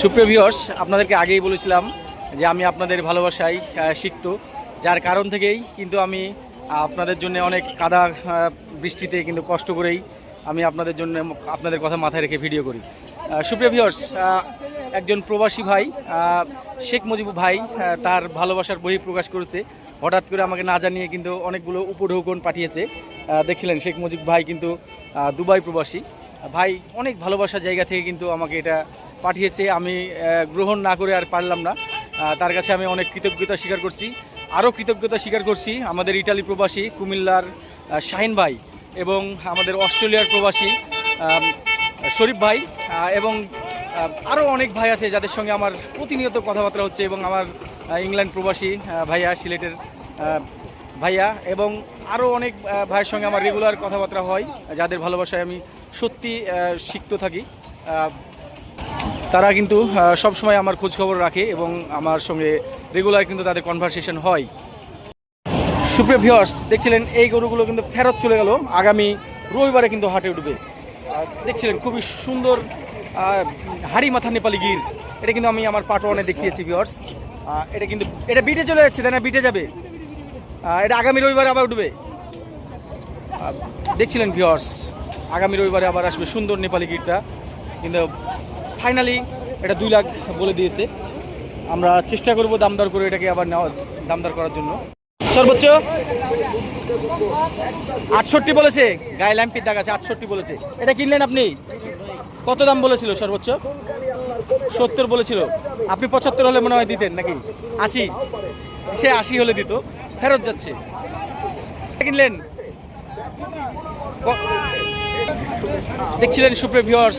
সুপ্রিয় ভিউয়ার্স আপনাদেরকে আগেই বলেছিলাম যে আমি আপনাদের ভালোবাসায় শিখত যার কারণ থেকেই কিন্তু আমি আপনাদের জন্য অনেক কাদা বৃষ্টিতে কিন্তু কষ্ট করেই আমি আপনাদের জন্য আপনাদের কথা মাথায় রেখে ভিডিও করি। আহ, সুপ্রিয় ভিউয়ার্স একজন প্রবাসী ভাই শেখ মুজিব ভাই তার ভালোবাসার বহি প্রকাশ করেছে। হঠাৎ করে আমাকে না জানিয়ে কিন্তু অনেকগুলো উপঢৌকন পাঠিয়েছে। দেখছিলেন শেখ মুজিব ভাই কিন্তু দুবাই প্রবাসী। ভাই অনেক ভালোবাসার জায়গা থেকে কিন্তু আমাকে এটা পাঠিয়েছে। আমি গ্রহণ না করে আর পারলাম না। তার কাছে আমি অনেক কৃতজ্ঞতা স্বীকার করছি। আরও কৃতজ্ঞতা স্বীকার করছি আমাদের ইটালি প্রবাসী কুমিল্লার শাহিন ভাই এবং আমাদের অস্ট্রেলিয়ার প্রবাসী শরীফ ভাই এবং আরও অনেক ভাই আছে যাদের সঙ্গে আমার প্রতিনিয়ত কথাবার্তা হচ্ছে এবং আমার ইংল্যান্ড প্রবাসী ভাইয়া, সিলেটের ভাইয়া এবং আরও অনেক ভাইয়ের সঙ্গে আমার রেগুলার কথাবার্তা হয়, যাদের ভালোবাসায় আমি সত্যি সিক্ত থাকি। তারা কিন্তু সব সময় আমার খোঁজ খবর রাখে এবং আমার সঙ্গে রেগুলার কিন্তু তাদের কনভারসেশন হয়। সুপ্রিয় ভিউয়ার্স দেখছিলেন, এই গরুগুলো কিন্তু ফেরত চলে গেল। আগামী রবিবারে কিন্তু হাটে উঠবে। দেখছিলেন, খুবই সুন্দর হাড়ি মাথা নেপালি গির। এটা কিন্তু আমি আমার পার্ট ওয়ানে দেখিয়েছি ভিউয়ার্স এটা কিন্তু, এটা বিটে চলে যাচ্ছে, তাই না? বিটে যাবে। এটা আগামী রবিবারে আবার উঠবে। দেখছিলেন ভিউয়ার্স আগামী রবিবারে আবার আসবে সুন্দর নেপালি গিরটা কিন্তু ফাইনালি এটা দুই লাখ বলে দিয়েছে। আমরা চেষ্টা করব দামদার করে এটাকে আবার নেওয়া, দামদার করার জন্য। সর্বোচ্চ আটষট্টি বলেছে, গায়ে ল্যাম্পির দাগ আছে, আটষট্টি বলেছে। এটা কিনলেন আপনি? কত দাম বলেছিল সর্বোচ্চ? সত্তর বলেছিল। আপনি পঁচাত্তর হলে মনে হয় দিতেন নাকি? আশি। সে আশি হলে দিত। ফেরত যাচ্ছে। কিনলেন? দেখছিলেন সুপ্রিয় ভিউয়ার্স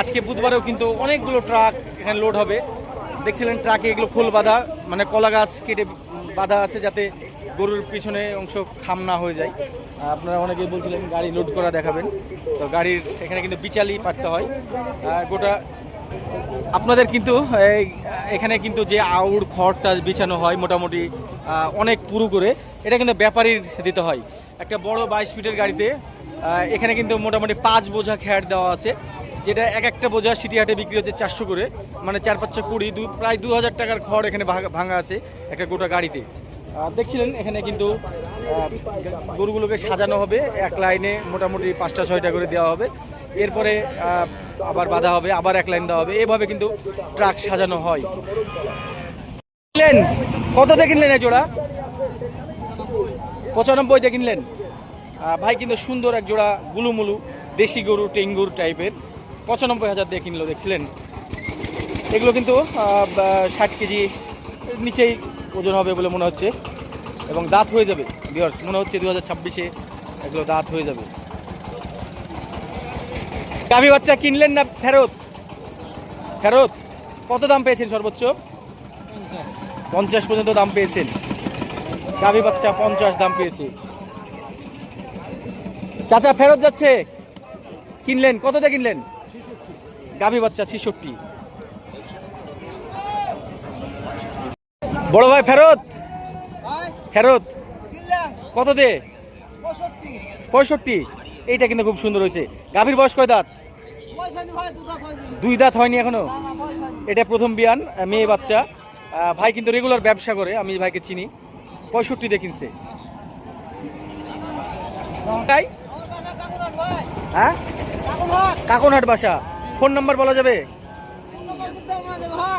আজকে বুধবারেও কিন্তু অনেকগুলো ট্রাক এখানে লোড হবে। দেখছিলেন ট্রাকে এগুলো ফুল বাঁধা মানে কলা গাছ কেটে বাঁধা আছে যাতে গরুর পিছনে অংশ খাম না হয়ে যায়। আপনারা অনেকেই বলছিলেন গাড়ি লোড করা দেখাবেন। তো গাড়ির এখানে কিন্তু বিচালি পাঠতে হয়। গোটা আপনাদের কিন্তু এখানে কিন্তু যে আউড় খড়টা বিছানো হয় মোটামুটি অনেক পুরু করে, এটা কিন্তু ব্যাপারীর দিতে হয়। একটা বড় বাইশ ফিটের গাড়িতে এখানে কিন্তু মোটামুটি পাঁচ বোঝা খ্যাট দেওয়া আছে, যেটা এক একটা বোঝা সিটি হাটে বিক্রি হচ্ছে চারশো করে মানে চার, পাঁচশো, কুড়ি, দু, প্রায় দু হাজার টাকার খড় এখানে ভাঙা- আছে একটা গোটা গাড়িতে। দেখছিলেন, এখানে কিন্তু গরুগুলোকে সাজানো হবে, এক লাইনে মোটামুটি পাঁচটা, ছয়টা করে দেওয়া হবে। এরপরে আবার বাঁধা হবে, আবার এক লাইন দেওয়া হবে। এভাবে কিন্তু ট্রাক সাজানো হয়। কততে কিনলেন এই জোড়া? পঁচানব্বইতে কিনলেন? ভাই কিন্তু সুন্দর এক জোড়া গুলুমুলু, দেশি গরু, টেঙ্গুর টাইপের পঁচানব্বই হাজার দিয়ে কিনলো, দেখছিলেন? এগুলো কিন্তু ষাট কেজি নিচেই ওজন হবে বলে মনে হচ্ছে। এবং দাঁত হয়ে যাবে বিয়ার্স মনে হচ্ছে দু হাজার ছাব্বিশে এগুলো দাঁত হয়ে যাবে। গাভী বাচ্চা কিনলেন না ফেরত? ফেরত? কত দাম পেয়েছেন সর্বোচ্চ? পঞ্চাশ পর্যন্ত দাম পেয়েছেন। গাভী বাচ্চা পঞ্চাশ দাম পেয়েছে। চাচা ফেরত যাচ্ছে। কিনলেন কতটা কিনলেন? গাভী বাচ্চা ছিষট্টি। বড় ভাই ফেরত? ফেরত? কত দে পঁয়ষট্টি। এইটা কিন্তু খুব সুন্দর হয়েছে। গাভীর বয়স কয় দাঁত? দুই দাঁত হয়নি। এখনও? এটা প্রথম বিয়ান মেয়ে বাচ্চা। ভাই কিন্তু রেগুলার ব্যবসা করে আমি ভাইকে চিনি। পঁয়ষট্টিতে কিনছে। তাই হ্যাঁ? কাকনহাট বাসা। ফোন নাম্বার বলা যাবে?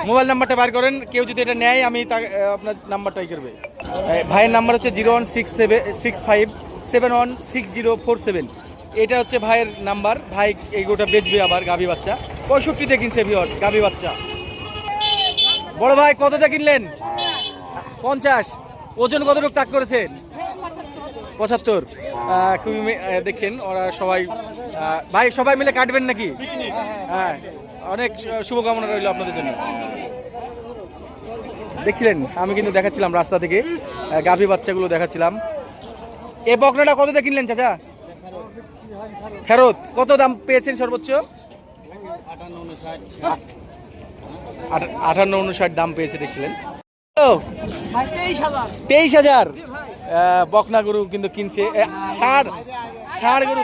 মোবাইল নাম্বারটা বার করেন কেউ যদি এটা নেয় আমি তা- আপনার নাম্বারটাই করবে। ভাইয়ের নাম্বার হচ্ছে zero one six seven six five seven one six zero four seven. এটা হচ্ছে ভাইয়ের নাম্বার। ভাই এই গোটা বেচবে আবার গাভী বাচ্চা। পঁয়ষট্টিতে কিনছে ভিওর্স গাভী বাচ্চা। বড় ভাই কতটা কিনলেন? পঞ্চাশ। ওজন কতটুকু তাক করেছেন? পঁচাত্তর। খুবই দেখছেন ওরা সবাই ভাই সবাই মিলে কাটবেন নাকি? হ্যাঁ অনেক শুভকামনা রইল আপনাদের জন্য। দেখছিলেন? আমি কিন্তু দেখাচ্ছিলাম রাস্তা থেকে গাভী বাচ্চাগুলো দেখাচ্ছিলাম। এ বকনাটা কততে কিনলেন চাচা? ফেরত কত দাম পেয়েছেন সর্বোচ্চ? আটান্ন উনষাট দাম পেয়েছে দেখছিলেন। তেইশ হাজার। বকনা গরু কিন্তু কিনছে। এ, ষাঁড় গরু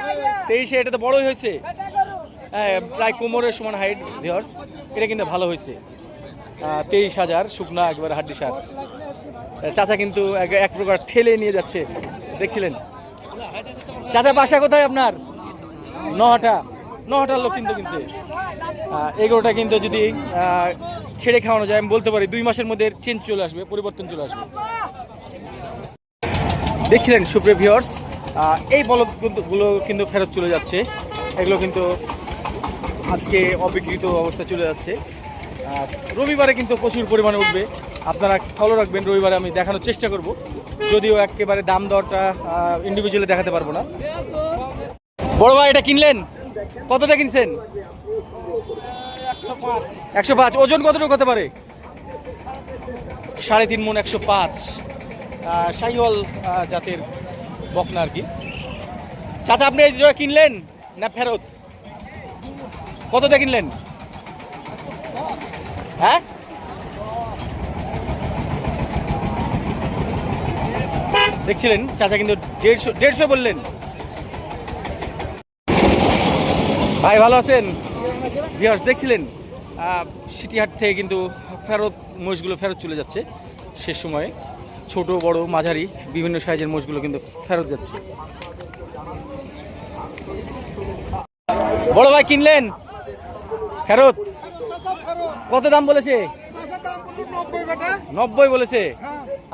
তেইশে এটা তো বড়ই হয়েছে। হ্যাঁ, প্রায় কোমরের সমান হাইট ভিওর্স এটা কিন্তু ভালো হয়েছে। তেইশ হাজার শুকনা একবার হাড্ডি সার চাচা কিন্তু এক- প্রকার ঠেলে নিয়ে যাচ্ছে। দেখছিলেন? চাচা বাসা কোথায় আপনার? নহাটা। নহাটার লোক কিন্তু কিনছে। এগুলোটা কিন্তু যদি ছেড়ে খাওয়ানো যায় আমি বলতে পারি দুই মাসের মধ্যে চেঞ্জ চলে আসবে পরিবর্তন চলে আসবে। দেখছিলেন সুপ্রিয় ভিওর্স এই বলদগুলো কিন্তু ফেরত চলে যাচ্ছে। এগুলো কিন্তু আজকে অবিকৃত অবস্থা চলে যাচ্ছে। রবিবারে কিন্তু প্রচুর পরিমাণে উঠবে। আপনারা ফলো রাখবেন, রবিবারে আমি দেখানোর চেষ্টা করব। যদিও একেবারে দাম দরটা ইন্ডিভিজুয়ালি দেখাতে পারব না। বড় ভাই, এটা কিনলেন? কতটা কিনছেন? একশো পাঁচ। ওজন কতটুকু হতে পারে? সাড়ে তিন মন একশো পাঁচ। শাহিওয়াল জাতের বকনা আর কি। চাচা, আপনি এই জোড়া কিনলেন না ফেরত? কতটা কিনলেন? হ্যাঁ? দেখছিলেন, চাচা কিন্তু দেড়শো দেড়শো বললেন। ভাই, ভালো আছেন? ভিউয়ার্স দেখছিলেন? সিটিহাট থেকে কিন্তু ফেরত মোষগুলো ফেরত চলে যাচ্ছে শেষ সময়ে। ছোট, বড়, মাঝারি, বিভিন্ন সাইজের মোষগুলো কিন্তু ফেরত যাচ্ছে। বড় ভাই কিনলেন? ফেরত? কত দাম বলেছে? নব্বই বলেছে?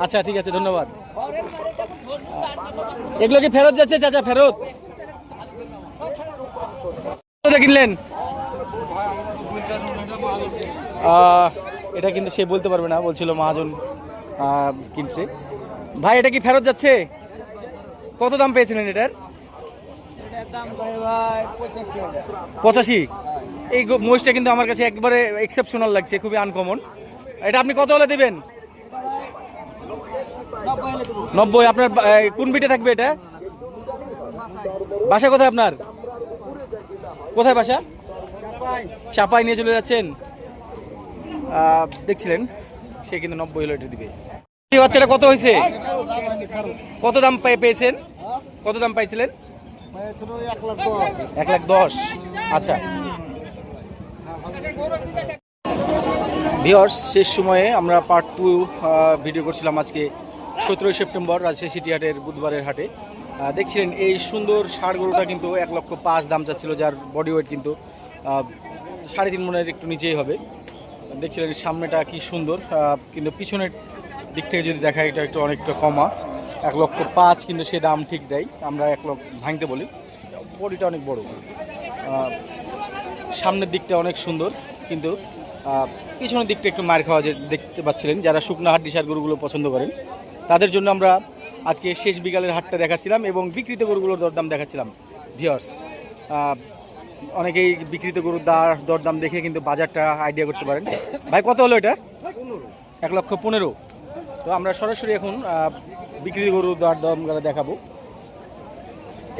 আচ্ছা ঠিক আছে, ধন্যবাদ। এগুলো কি ফেরত যাচ্ছে, চাচা, ফেরত? কিনলেন? এটা কিন্তু সে বলতে পারবে না, বলছিল মহাজন। কিনছে। ভাই, এটা কি ফেরত যাচ্ছে? কত দাম পেয়েছিলেন এটার? পঁচাশি। এই মহিষটা কিন্তু আমার কাছে একবারে এক্সেপশনাল লাগছে, খুবই আনকমন এটা আপনি কত হলে দেবেন? নব্বই, আপনার কোন বিটে থাকবে এটা? বাসা কোথায় আপনার? কোথায় বাসা? চাপাই নিয়ে চলে যাচ্ছেন। দেখছিলেন, সে কিন্তু নব্বই হলে এটা দিবে। এই বাচ্চাটা কত হয়েছে? কত দাম পেয়েছেন? কত দাম পাইছিলেন? এক লাখ দশ। আচ্ছা। ভিওর্স শেষ সময়ে আমরা পার্ট টু ভিডিও করছিলাম আজকে সতেরোই সেপ্টেম্বর রাজশাহী সিটি হাটের বুধবারের হাটে। দেখছিলেন, এই সুন্দর ষাড় গরুটা কিন্তু এক লক্ষ পাঁচ দাম চাচ্ছিল যার বডি ওয়েট কিন্তু সাড়ে তিন মনের একটু নিচেই হবে। দেখছিলেন, সামনেটা কি সুন্দর কিন্তু পিছনের দিক থেকে যদি দেখা এটা একটু অনেকটা কমা এক লক্ষ পাঁচ কিন্তু সে দাম ঠিক দেয় আমরা এক লক্ষ ভাঙতে বলি। বডিটা অনেক বড়। সামনের দিকটা অনেক সুন্দর কিন্তু পিছনের দিকটা একটু মার খাওয়া যে দেখতে পাচ্ছিলেন যারা শুকনো হাড্ডি সার গরুগুলো পছন্দ করেন তাদের জন্য আমরা আজকে শেষ বিকালের হাটটা দেখাচ্ছিলাম এবং বিকৃত গরুগুলোর দরদাম দেখাচ্ছিলাম। ভিওর্স অনেকেই বিকৃত গরুর দার দরদাম দেখে কিন্তু বাজারটা আইডিয়া করতে পারেন। ভাই কত হলো এটা? এক লক্ষ পনেরো। তো আমরা সরাসরি এখন বিক্রি গরুর দর দাম দেখাবো।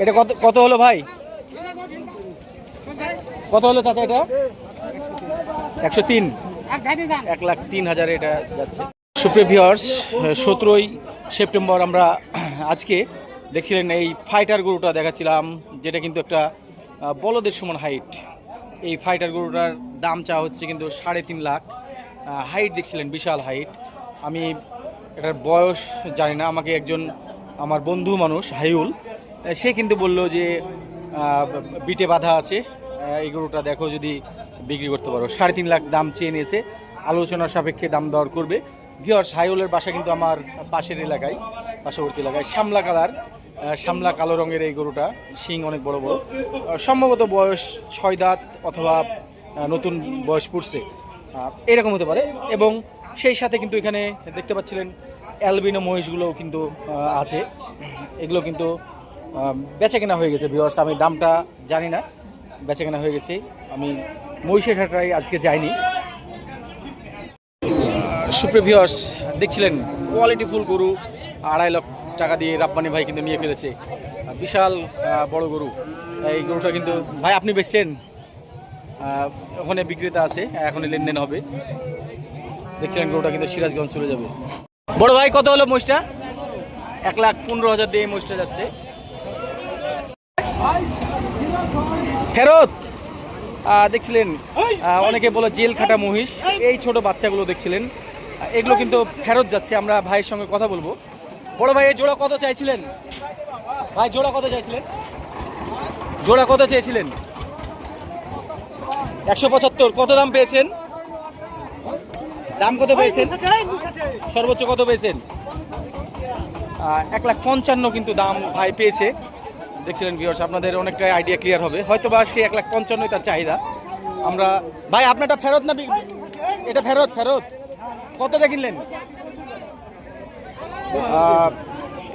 এটা কত কত হলো ভাই? কত হলো চাচা এটা? একশো তিন। এক লাখ তিন হাজারে এটা যাচ্ছে। সুপ্রিয় ভিওর্স সতেরোই সেপ্টেম্বর আমরা আজকে দেখছিলেন এই ফাইটার গরুটা দেখাচ্ছিলাম, যেটা কিন্তু একটা বলদের সমান হাইট এই ফাইটার গরুটার দাম চা হচ্ছে কিন্তু সাড়ে তিন লাখ। হাইট দেখছিলেন, বিশাল হাইট আমি এটার বয়স জানি না, আমাকে একজন আমার বন্ধু মানুষ, হাইউল, সে কিন্তু বলল যে বিটে বাধা আছে এই গরুটা দেখো যদি বিক্রি করতে পারো। সাড়ে তিন লাখ দাম চেয়ে নিয়েছে আলোচনার সাপেক্ষে দাম দর করবে। ভিওর হাইউলের বাসা কিন্তু আমার পাশের এলাকায়, পার্শ্ববর্তী এলাকায়, শ্যামলা কালার শ্যামলা কালো রঙের এই গরুটা, শিং অনেক বড় বড়। সম্ভবত বয়স ছয় দাঁত অথবা নতুন বয়স পড়ছে। এরকম হতে পারে এবং সেই সাথে কিন্তু এখানে দেখতে পাচ্ছিলেন অ্যালবিনো মহিষগুলোও কিন্তু আছে। এগুলো কিন্তু বেচা কেনা হয়ে গেছে ভিওর্স আমি দামটা জানি না বেচা কেনা হয়ে গেছে। আমি মহিষের হাটায় আজকে যাইনি। সুপ্রিয় ভিওর্স দেখছিলেন কোয়ালিটিফুল গরু, আড়াই লক্ষ টাকা দিয়ে রাব্বানি ভাই কিন্তু নিয়ে ফেলেছে। বিশাল বড় গরু। এই গরুটা কিন্তু, ভাই, আপনি বেচছেন? ওখানে বিক্রেতা আছে, এখনই লেনদেন হবে। দেখছিলেন গরুটা কিন্তু সিরাজগঞ্জ চলে যাবে। বড় ভাই, কত হলো মোষটা এক লাখ পনেরো হাজার দিয়ে মোষটা যাচ্ছে। ফেরত! দেখছিলেন অনেকে বলে জেল খাটা মহিষ, এই ছোট বাচ্চাগুলো দেখছিলেন। এগুলো কিন্তু ফেরত যাচ্ছে, আমরা ভাইয়ের সঙ্গে কথা বলব। বড় ভাই, এই জোড়া কত চাইছিলেন? ভাই, জোড়া কত চাইছিলেন? জোড়া কত চেয়েছিলেন একশো পঁচাত্তর, কত দাম পেয়েছেন? দাম কত পেয়েছেন? সর্বোচ্চ কত পেয়েছেন? এক লাখ পঞ্চান্ন কিন্তু দাম ভাই পেয়েছে। দেখছিলেন ভিউয়ার্স আপনাদের অনেকটা আইডিয়া ক্লিয়ার হবে। হয়তো বা সে এক লাখ পঞ্চান্নই তার চাহিদা। আমরা ভাই আপনারটা ফেরত না এটা ফেরত ফেরত। কত দিয়ে কিনলেন?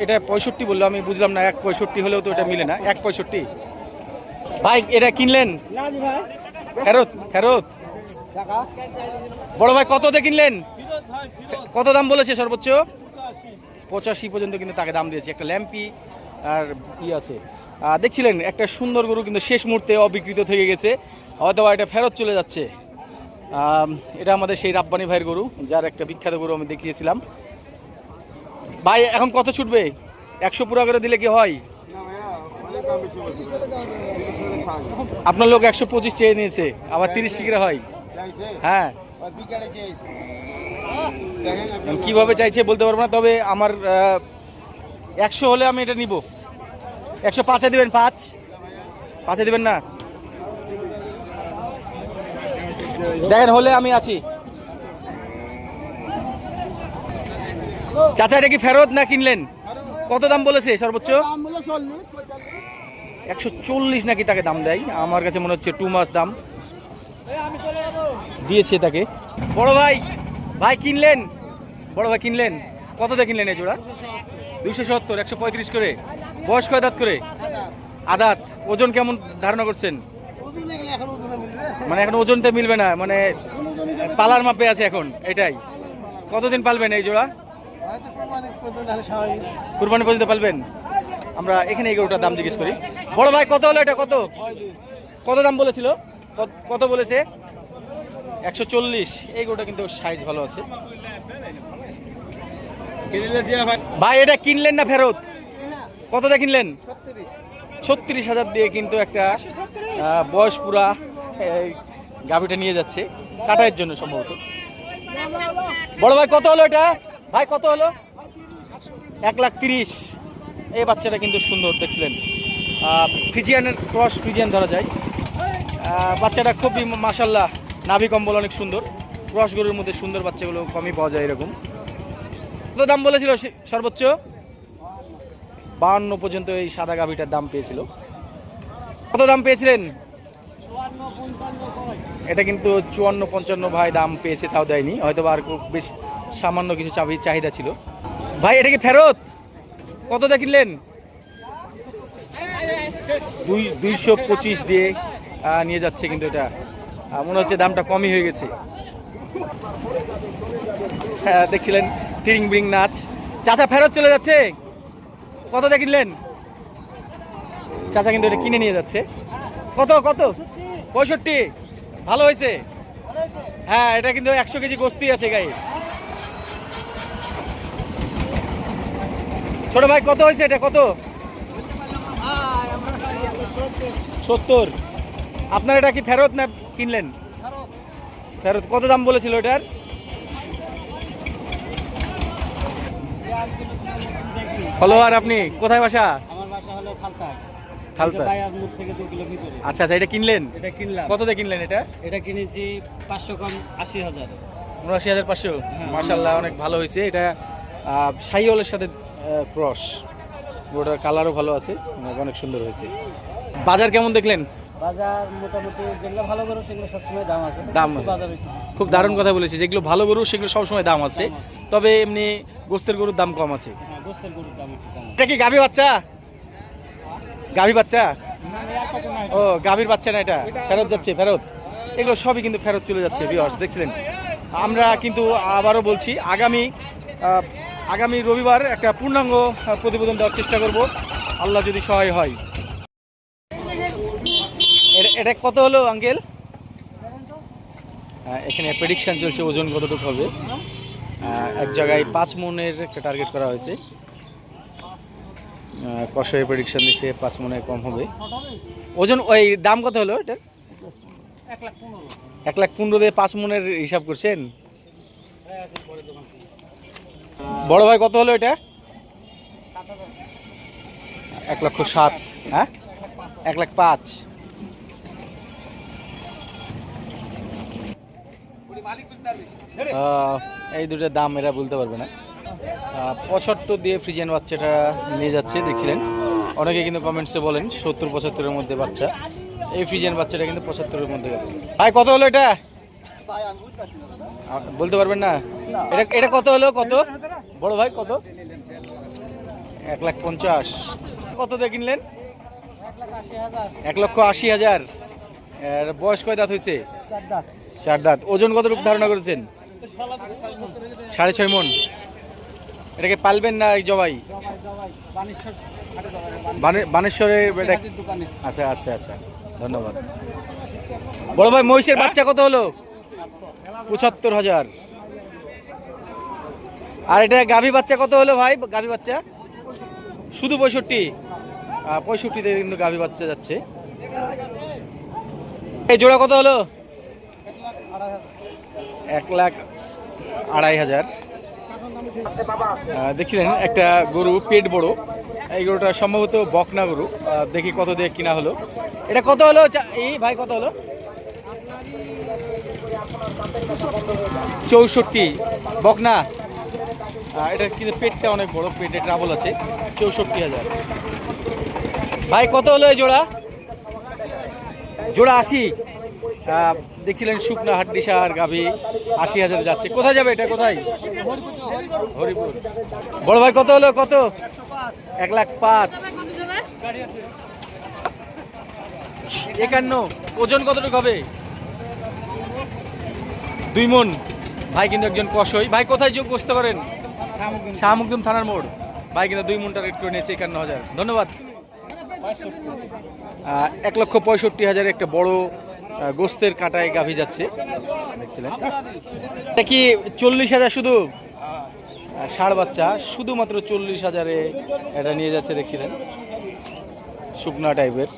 এটা পঁয়ষট্টি বলল আমি বুঝলাম না এক পঁয়ষট্টি হলেও তো এটা মিলে না। এক পঁয়ষট্টি? ভাই এটা কিনলেন? ফেরত ফেরত। বড় ভাই, কত দিয়ে কিনলেন? কত দাম বলেছে সর্বোচ্চ? পঁচাশি পর্যন্ত কিন্তু তাকে দাম দিয়েছে, একটা ল্যাম্পি আর ই আছে। দেখছিলেন, একটা সুন্দর গরু কিন্তু শেষ মুহূর্তে অবিকৃত থেকে গেছে। হয়তো এটা ফেরত চলে যাচ্ছে। এটা আমাদের সেই রাব্বানি ভাইয়ের গরু, যার একটা বিখ্যাত গরু আমি দেখিয়েছিলাম। ভাই, এখন কত ছুটবে? একশো পুরো করে দিলে কি হয়? আপনার লোক একশো পঁচিশ চেয়ে নিয়েছে, আবার তিরিশ টিকিরা হয়। হ্যাঁ। কীভাবে চাইছে বলতে পারব না তবে আমার একশো হলে আমি এটা নিব। একশো পাঁচে দেবেন পাঁচ। পাঁচে দেবেন না? দেখেন হলে আমি আছি। চাচা এটা কি ফেরত না কিনলেন? কত দাম বলেছে সর্বোচ্চ? একশো চল্লিশ নাকি তাকে দাম দেয়? আমার কাছে মনে হচ্ছে টু মাস দাম। দিয়েছে তাকে। বড় ভাই ভাই কিনলেন? বড় ভাই কিনলেন? কত দিয়ে কিনলেন এই জোড়া? দুশো সত্তর, একশো পঁয়ত্রিশ করে। বয়স কয় দাঁত করে? আদাত, ওজন কেমন ধারণা করছেন? মানে এখন ওজনটা মিলবে না মানে পালার মাপে আছে এখন, এটাই। কতদিন পালবেন এই জোড়া? কুরবানি পর্যন্ত পালবেন? আমরা এখানে এই গরুটার দাম জিজ্ঞেস করি। বড় ভাই, কত হলো এটা? কত? কত দাম বলেছিল? কত বলেছে? একশো চল্লিশ। এই গরুটা কিন্তু সাইজ ভালো আছে। ভাই। এটা কিনলেন না ফেরত? কত দিয়ে কিনলেন? ছত্রিশ। হাজার দিয়ে কিন্তু একটা বয়স পুরা গাভিটা নিয়ে যাচ্ছে। কাটাইয়ের জন্য সম্ভবত। বড় ভাই কত হলো এটা? ভাই কত হলো? এক লাখ তিরিশ। এই বাচ্চাটা কিন্তু সুন্দর দেখছিলেন। আহ, ফ্রিজিয়ানের ক্রস ফ্রিজিয়ান ধরা যায়। বাচ্চাটা খুবই মাসাল্লাহ নাভি কম্বল অনেক সুন্দর। ক্রস গরুর মধ্যে সুন্দর বাচ্চাগুলো কমই পাওয়া যায় এরকম। কত দাম বলেছিল সর্বোচ্চ বাহান্ন পর্যন্ত এই সাদা গাভিটার দাম পেয়েছিল। কত দাম পেয়েছিলেন? এটা কিন্তু চুয়ান্ন পঞ্চান্ন ভাই দাম পেয়েছে, তাও দেয়নি। হয়তো আর খুব বেশ সামান্য কিছু চাবি চাহিদা ছিল। ভাই, এটা কি ফেরত? কত দিয়ে কিনলেন? দুই দুইশো পঁচিশ দিয়ে নিয়ে যাচ্ছে কিন্তু এটা। মনে হচ্ছে দামটা কমই হয়ে গেছে। হ্যাঁ দেখছিলেন টিরিং বিরিং নাচ। চাচা ফেরত চলে যাচ্ছে। কত দিয়ে কিনলেন? চাচা কিন্তু এটা কিনে নিয়ে যাচ্ছে। কত কত? পঁয়ষট্টি। ভালো হয়েছে। হ্যাঁ এটা কিন্তু একশো কেজি গোস্তি আছে গাই ছোট ভাই, কত হয়েছে এটা? কত? সত্তর। আপনার এটা কি ফেরত না কিনলেন? ফেরত কত দাম বলেছিল এটার? ফলোয়ার আপনি কোথায় বাসা? আমার বাসা হলো খালতায়। আচ্ছা আচ্ছা এটা কিনলেন? এটা কিনলাম। কত দিয়ে কিনলেন এটা? এটা কিনেছি পাঁচশো কম আশি হাজারে। উনআশি হাজার পাঁচশো? মার্শাল্লাহ অনেক ভালো হয়েছে। এটা সাইওয়ালের সাথে ক্রস। ওটার কালারও ভালো আছে অনেক সুন্দর হয়েছে। বাজার কেমন দেখলেন? বাজার মোটামুটি যেগুলো ভালো করে সেগুলো সবসময় দাম আছে। দাম বাজারে খুব দারুণ কথা বলেছি যেগুলো ভালো গরু সেগুলো সবসময় দাম আছে। তবে এমনি গোস্তের গরুর দাম কম আছে। হ্যাঁ গোস্তের গরুর দাম একটু কম এটা কি গাভী বাচ্চা? গাভী বাচ্চা? ও গাভীর বাচ্চা না এটা? ফেরত যাচ্ছে ফেরত। এগুলো সবই কিন্তু ফেরত চলে যাচ্ছে ভিউয়ার্স দেখছিলেন? আমরা কিন্তু আবারও বলছি আগামী আগামী রবিবার একটা পূর্ণাঙ্গ প্রতিবেদন দেওয়ার চেষ্টা করব। আল্লাহ যদি সহায় হয়। এটা- কত হলো, আঙ্কেল? এখানে প্রেডিকশান চলছে ওজন কতটুকু হবে। এক জায়গায় পাঁচ মনের টার্গেট করা হয়েছে। কষাই প্রেডিকশান দিচ্ছে পাঁচ মনে কম হবে। ওজন, ওই দাম কত হলো এটার? এক লাখ পনেরো দিয়ে পাঁচ মনের হিসাব করছেন। বড় ভাই, কত হলো এটা? এক লক্ষ সাত হ্যাঁ? এক লাখ পাঁচ। এই দুটোর দাম এরা বলতে পারবে না। পঁচাত্তর দিয়ে ফ্রিজিয়ান বাচ্চাটা নিয়ে যাচ্ছে দেখছিলেন? অনেকে কিন্তু কমেন্টসে বলেন সত্তর পঁচাত্তরের মধ্যে বাচ্চা। এই ফ্রিজিয়ান বাচ্চাটা কিন্তু পঁচাত্তরের মধ্যে গেল। ভাই কত হলো এটা? বলতে পারবেন না? এটা এটা কত হলো? কত? বড় ভাই কত? এক লাখ পঞ্চাশ। কত দিয়ে কিনলেন? এক লক্ষ আশি হাজার। এর বয়স কয় দাঁত হয়েছে? চার দাঁত। ওজন কতটুকু ধারণা করেছেন? সাড়ে ছয় মন। এটাকে পালবেন না এই জবাই? বানেশ্বর আচ্ছা আচ্ছা আচ্ছা। ধন্যবাদ। বড় ভাই, মহিষের বাচ্চা কত হলো? পঁচাত্তর হাজার। আর এটা গাভী বাচ্চা কত হলো ভাই? গাভী বাচ্চা? শুধু পঁয়ষট্টি। পঁয়ষট্টিতে কিন্তু গাভী বাচ্চা যাচ্ছে। এই জোড়া কত হলো? এক লাখ আড়াই হাজার। দেখছিলেন, একটা গরু, পেট বড়। এই গরুটা সম্ভবত বকনা গরু। দেখি কত দিয়ে কিনা হলো। এটা কত হলো? এই ভাই, কত হলো? চৌষট্টি। বকনা? এটা কিন্তু পেটটা অনেক বড়, পেটে ট্রাবল আছে। চৌষট্টি হাজার। ভাই, কত হলো এই জোড়া? জোড়া আশি। দেখছিলেন শুকনা হাড্ডি সার গাভী, আশি হাজার যাচ্ছে। কোথায় যাবে এটা? কোথায়? হরিপুর। বড় ভাই, কত হলো? কত? এক লাখ পাঁচ। একান্ন। ওজন কতটুকু হবে? দুই মন। ভাই কিন্তু একজন কষই ভাই, কোথায় যোগ বসতে পারেন? শাহমুকদুম থানার মোড়। ভাই কিন্তু দুই মনটা রেট করে নিয়েছে একান্ন হাজার। ধন্যবাদ। এক লক্ষ পঁয়ষট্টি হাজার একটা বড় গোস্তের কাটায় গাভী যাচ্ছে। দেখছিলেন এটা কি চল্লিশ হাজার শুধু? ষাড় বাচ্চা, শুধুমাত্র চল্লিশ হাজারে এটা নিয়ে যাচ্ছে দেখছিলেন। শুকনা টাইপের